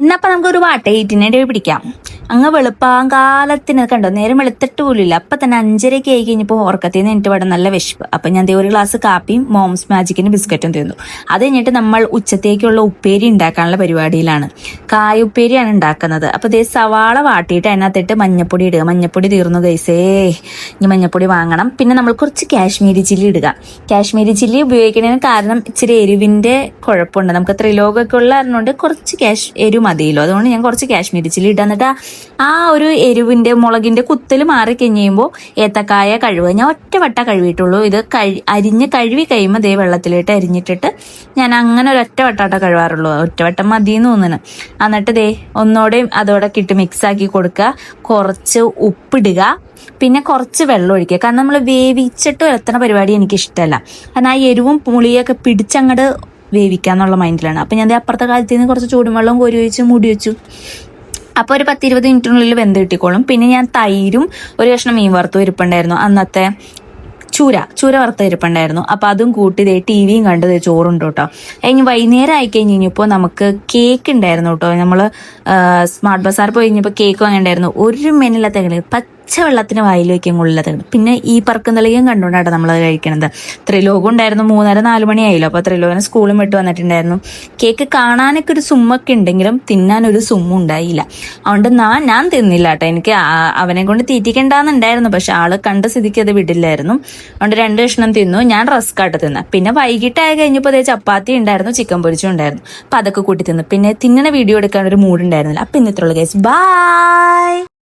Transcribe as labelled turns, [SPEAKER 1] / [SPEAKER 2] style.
[SPEAKER 1] എന്നപ്പോ നമുക്ക് ഒരു വാട്ട ഈറ്റിനെ പിടിക്കാം. അങ്ങ് വെളുപ്പാൻ കാലത്തിന് കണ്ടോ? നേരം വെളുത്തിട്ട് പോലില്ല അപ്പൊ തന്നെ അഞ്ചരയ്ക്ക് ആയി കഴിഞ്ഞപ്പോൾ ഉറക്കത്തിൽ നിന്ന് എനിക്ക് ഇവിടെ നല്ല വിശപ്പ്. അപ്പൊ ഞാൻ ഒരു ഗ്ലാസ് കാപ്പിയും മോംസ് മാജിക്കിന് ബിസ്ക്കറ്റും തിന്നു. അത് കഴിഞ്ഞിട്ട് നമ്മൾ ഉച്ചത്തേക്കുള്ള ഉപ്പേരി ഉണ്ടാക്കാനുള്ള പരിപാടിയിലാണ്. കായ ഉപ്പേരിയാണ് ഉണ്ടാക്കുന്നത്. അപ്പൊ ദേ സവാള വാട്ടിയിട്ട് അതിനകത്തിട്ട് മഞ്ഞപ്പൊടി ഇടുക. മഞ്ഞപ്പൊടി തീർന്നു ഗൈസേ ഇനി മഞ്ഞപ്പൊടി വാങ്ങണം. പിന്നെ നമ്മൾ കുറച്ച് കാശ്മീരി ചില്ലി ഇടുക. കാശ്മീരി ചില്ലി ഉപയോഗിക്കുന്നതിന് കാരണം ഇച്ചിരി എരിവിന്റെ കുഴപ്പമുണ്ട്. നമുക്ക് ത്രിലോകൊക്കെ ഉള്ള അറിഞ്ഞുകൊണ്ട് കുറച്ച് കാശ് എരിവ് മതിയല്ലോ. അതുകൊണ്ട് ഞാൻ കുറച്ച് കാശ്മീരി ചില്ലി ഇട്ട് എന്നിട്ട് ആ ഒരു എരിവിന്റെ മുളകിന്റെ കുത്തൽ മാറി കഴിയുമ്പോൾ ഏത്തക്കായ കഴുകുക. ഞാൻ ഒറ്റവട്ട കഴുകിയിട്ടുള്ളൂ. ഇത് കഴി അരിഞ്ഞ് കഴുകി കഴിയുമ്പോൾ ദേ വെള്ളത്തിലിട്ട് അരിഞ്ഞിട്ടിട്ട് ഞാൻ അങ്ങനെ ഒരു ഒറ്റ വട്ടാട്ട കഴുകാറുള്ളൂ. ഒറ്റവട്ടം മതി എന്ന് തോന്നുന്നു എന്നിട്ട് ദേ ഒന്നോടെയും അതോടെ കിട്ട് മിക്സ് ആക്കി കൊടുക്കുക. കുറച്ച് ഉപ്പിടുക. പിന്നെ കുറച്ച് വെള്ളം ഒഴിക്കുക. കാരണം നമ്മൾ വേവിച്ചിട്ട് എത്ര പരിപാടി എനിക്ക് ഇഷ്ടമല്ല കാരണം ആ എരിവും പുളിയൊക്കെ പിടിച്ചങ്ങട് വേവിക്കാന്നുള്ള മൈൻഡിലാണ് അപ്പം ഞാൻ അപ്പുറത്തെ കാലത്ത് നിന്ന് കുറച്ച് ചൂടുവെള്ളം കോരി ഒഴിച്ച് മുടി വെച്ചു. അപ്പോൾ ഒരു പത്തിരുപത് മിനിറ്റിനുള്ളിൽ വെന്ത് കിട്ടിക്കോളും. പിന്നെ ഞാൻ തൈരും ഒരു കഷ്ണം മീൻ വറുത്തും ഇരിപ്പുണ്ടായിരുന്നു. അന്നത്തെ ചൂര ചൂര വറുത്ത ഇരിപ്പുണ്ടായിരുന്നു. അപ്പൊ അതും കൂട്ടി ദേ ടി വിയും കണ്ട് ദേ ചോറുണ്ട് കേട്ടോ. ഇനി വൈകുന്നേരം ആയി കഴിഞ്ഞ് കഴിഞ്ഞപ്പോൾ നമുക്ക് കേക്ക് ഉണ്ടായിരുന്നു കേട്ടോ. നമ്മൾ സ്മാർട്ട് ബസാർ പോയി കഴിഞ്ഞപ്പോൾ കേക്ക് വാങ്ങിണ്ടായിരുന്നു ഒരു മെനില്ലാത്ത പച്ച വെള്ളത്തിന് വായിൽ വയ്ക്കാൻ കൊള്ളില്ലാത്ത പിന്നെ ഈ പറക്കും തളികയും കണ്ടുകൊണ്ടാണ് നമ്മളത് കഴിക്കണത്. ത്രിലോകം ഉണ്ടായിരുന്നു മൂന്നര നാല് മണിയായില്ലോ? അപ്പോൾ ത്രിലോകനെ സ്കൂളും വിട്ട് വന്നിട്ടുണ്ടായിരുന്നു. കേക്ക് കാണാനൊക്കെ ഒരു സുമ്മൊക്കെ ഉണ്ടെങ്കിലും തിന്നാൻ ഒരു സുമ്മും ഉണ്ടായില്ല. അതുകൊണ്ട് ഞാൻ ഞാൻ തിന്നില്ല കേട്ടോ. എനിക്ക് അവനെ കൊണ്ട് തീറ്റിക്കണ്ടെന്നുണ്ടായിരുന്നു. പക്ഷെ ആൾ കണ്ട സ്ഥിതിക്ക് അത് വിടില്ലായിരുന്നു. അതുകൊണ്ട് രണ്ട് കഷ്ണം തിന്നു. ഞാൻ റസ്ക് ആയിട്ട് തിന്ന. പിന്നെ വൈകിട്ടായി കഴിഞ്ഞപ്പോൾ അതേ ചപ്പാത്തി ഉണ്ടായിരുന്നു ചിക്കൻ പൊരിച്ചും ഉണ്ടായിരുന്നു. അപ്പൊ അതൊക്കെ കൂട്ടി തിന്നു. പിന്നെ തിന്നണ വീഡിയോ എടുക്കാൻ ഒരു മൂഡ് ഉണ്ടായിരുന്നില്ല. അപ്പൊ ഇന്നത്രയുള്ള കേസ് ബൈ